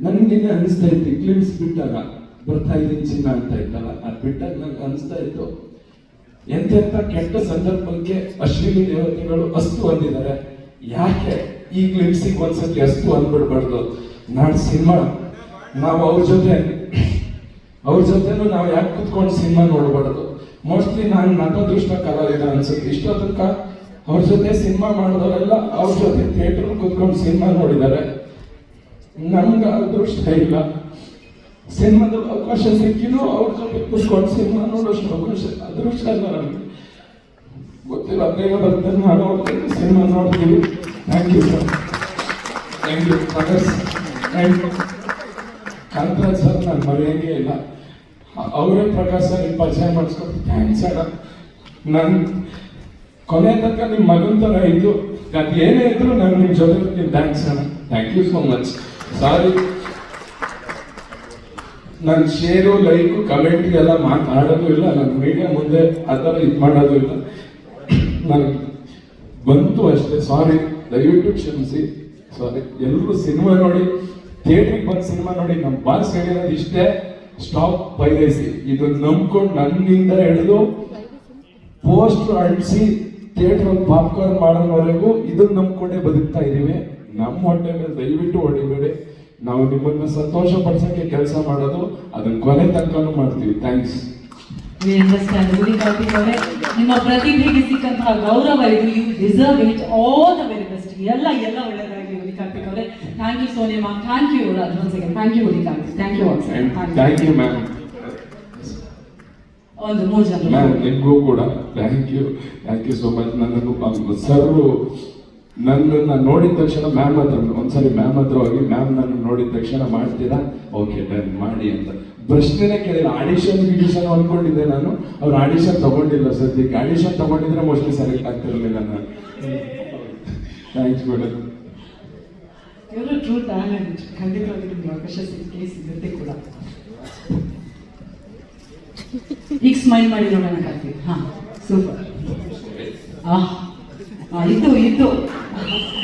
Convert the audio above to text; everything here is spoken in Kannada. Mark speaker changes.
Speaker 1: ನನ್ಗೆ ನಿನ್ನೆ ಅನಿಸ್ತಾ ಇತ್ತು ಕ್ಲಿಮ್ಸ್ ಬಿಟ್ಟಾಗ ಬರ್ತಾ ಇದ್ದೀನಿ ಚಿನ್ನ ಅಂತ ಇತ್ತಲ್ಲ, ಅದು ಬಿಟ್ಟಾಗ ನಂಗೆ ಅನಿಸ್ತಾ ಇತ್ತು. ಎಂತೆಂಥ ಕೆಟ್ಟ ಸಂದರ್ಭಕ್ಕೆ ಅಶ್ವಿನಿ ದೇವತೆಗಳು ಅಸ್ತು ಅಂದಿದ್ದಾರೆ. ಯಾಕೆ ಈ ಕ್ಲಿಮ್ಸಿಗೆ ಒಂದ್ಸತಿ ಅಸ್ತು ಅಂದ್ಬಿಡ್ಬಾರ್ದು? ನಾನು ಸಿನಿಮಾ, ನಾವು ಅವ್ರ ಜೊತೆ, ಅವ್ರ ಜೊತೆನೂ ನಾವು ಯಾಕೆ ಕುತ್ಕೊಂಡು ಸಿನಿಮಾ ನೋಡ್ಬಾರ್ದು? ಮೋಸ್ಟ್ಲಿ ನಾನು ನಟದೃಷ್ಟ ಕಲಾವಿದ ಅನ್ಸುತ್ತೆ. ಇಷ್ಟೋ ತನಕ ಅವ್ರ ಜೊತೆ ಸಿನಿಮಾ ಮಾಡಿದವರೆಲ್ಲ ಅವ್ರ ಜೊತೆ ಥಿಯೇಟರ್ ಕುತ್ಕೊಂಡು ಸಿನಿಮಾ ನೋಡಿದ್ದಾರೆ. ನಮ್ಗೆ ಅದೃಷ್ಟ ಇಲ್ಲ. ಸಿನಿಮಾದ ಅವಕಾಶ ಸಿಕ್ಕಿನೂ ಅವ್ರ ಜೊತೆ ಕೂತ್ಕೊಂಡು ಸಿನಿಮಾ ನೋಡೋಷ್ಟು ಅವಕಾಶ, ಅದೃಷ್ಟ ಇಲ್ಲ ನಮಗೆ. ಗೊತ್ತಿಲ್ಲ, ಬೇಗ ಬರ್ತೇನೆ ನಾನು ಹೋಗ್ತೇನೆ ಸಿನಿಮಾ ನೋಡ್ತೀವಿ. Thank you sir thank you Manas thank you Kantharaj sir ನಾನು ಮರೆಯಂಗೆ ಇಲ್ಲ. ಅವರೇ ಪ್ರಕಾಶ್ ಸರ್ ನಿಮ್ಮ ಪರಿಚಯ ಮಾಡಿಸ್ಕೊಂಡು ಥ್ಯಾಂಕ್ಸ್ ಅಣ್ಣ ನನ್ನ ಕೊನೆ ತನಕ ನಿಮ್ಮ ಮಗನ ಥರ ಇದ್ದು, ಅದು ಏನೇ ಇದ್ರು ನಾನು ನಿಮ್ಮ ಜೊತೆ ಥ್ಯಾಂಕ್ಸ್ ಅಣ್ಣ thank you so much sorry ನಾನು ಶೇರು ಲೈಕು ಕಮೆಂಟ್ ಎಲ್ಲ ಮಾತಾಡೋದು ಇಲ್ಲ. ನನ್ನ ಮೀಡಿಯಾ ಮುಂದೆ ಆ ಥರ ಇದು ಮಾಡೋದು ಇಲ್ಲ. ನಾನು ಬಂತು ಅಷ್ಟೇ. ಸಾರಿ ದಯವಿಟ್ಟು ಕ್ಷಮಿಸಿ. ಸಾರಿ ಎಲ್ಲರೂ ಸಿನಿಮಾ ನೋಡಿ ಥಿಯೇಟ್ರಿಗೆ ಬಂದು ಸಿನಿಮಾ ನೋಡಿ ನಮ್ಮ ಬಾಸ್ ಹೇಳಿರೋದು ಇಷ್ಟೇ. ಸ್ಟಾಪ್ ಬೈದೇಸಿ ಇದು ನಂಬ್ಕೊಂಡು ನನ್ನಿಂದ ಹಿಡಿದು ಪೋಸ್ಟ್ ಅಂಟಿಸಿ ಥಿಯೇಟರ್ ಪಾಪ್ಕಾರ್ನ್ ಮಾಡೋವರೆಗೂ ಇದನ್ನ ನಂಬ್ಕೊಂಡೇ ಬದುಕ್ತಾ ಇದೀವಿ. ನಮ್ಮ ಹೊಟ್ಟೆ ಮೇಲೆ ದಯವಿಟ್ಟು ಹೊಡಿಬೇಡಿ. ನಾವು ನಿಮ್ಮನ್ನ ಸಂತೋಷ ಪಡಿಸೋಕೆ ಕೆಲಸ ಮಾಡೋದು ಅದನ್ನ ಕೊನೆ ತನಕನೂ ಮಾಡ್ತೀವಿ. Thanks
Speaker 2: We understand. ಅವರೇ ನಿಮ್ಮ ಪ್ರತಿಭೆಗೆ ಸಿಕ್ಕಂತಹ ಗೌರವ ಇದು. You deserve it all the very best ಎಲ್ಲ ಎಲ್ಲ ಒಳ್ಳೆಯದಾಗಿ ಗುಡಿ ಕಾರ್ತಿಕ್ ಅವರೇ. Thank you Sonia thank you advance again thank you Gudi Karthik thank you
Speaker 1: thank you ma'am
Speaker 2: ಒಂದು ಮೂರು ಜನ
Speaker 1: ಮ್ಯಾಮ್ ನಿಮಗೂ ಕೂಡ. Thank you thank you so much ನನ್ನನ್ನು ಸರ್ ನನ್ನನ್ನು ನೋಡಿದ ತಕ್ಷಣ ಮ್ಯಾಮ್ ಹತ್ರ ಒಂದ್ಸರಿ ಮ್ಯಾಮ್ ಹತ್ರ ಹೋಗಿ ಮ್ಯಾಮ್ ನನ್ನ ನೋಡಿದ ತಕ್ಷಣ ಮಾಡ್ತೀರಾ? ಓಕೆ ಡನ್ ಮಾಡಿ ಅಂತ. ಪ್ರಶ್ನೆನೇ ಕೇಳಿಲ್ಲ. ಆಡಿಷನ್ ಗಿಡಿಷನ್ ಅನ್ಕೊಂಡಿದ್ದೆ ನಾನು. ಅವ್ರು ಆಡಿಷನ್ ತಗೊಂಡಿಲ್ಲ ಸದ್ಯಕ್ಕೆ. ಆಡಿಷನ್ ತಗೊಂಡಿದ್ರೆ ಮೋಸ್ಟ್ಲಿ ಸೆಲೆಕ್ಟ್ ಆಗ್ತಿರ್ಲಿಲ್ಲ ನಾನು. ಥ್ಯಾಂಕ್ಸ್ ಮೇಡಮ್
Speaker 2: ಇವರು ಟ್ರೂ ಟ್ಯಾಲೆಂಟ್ ಖಂಡಿತವಾಗಿ ನಿಮ್ಗೆ ಅವಕಾಶ ಸಿಕ್ಕೇ ಸಿಗುತ್ತೆ ಕೂಡ. ಈಗ ಸ್ಮೈಲ್ ಮಾಡಿ ನೋಡೋಣ ಹಾ ಸೂಪರ್ ಆ ಆ, ಇದ್ದು. Thank you.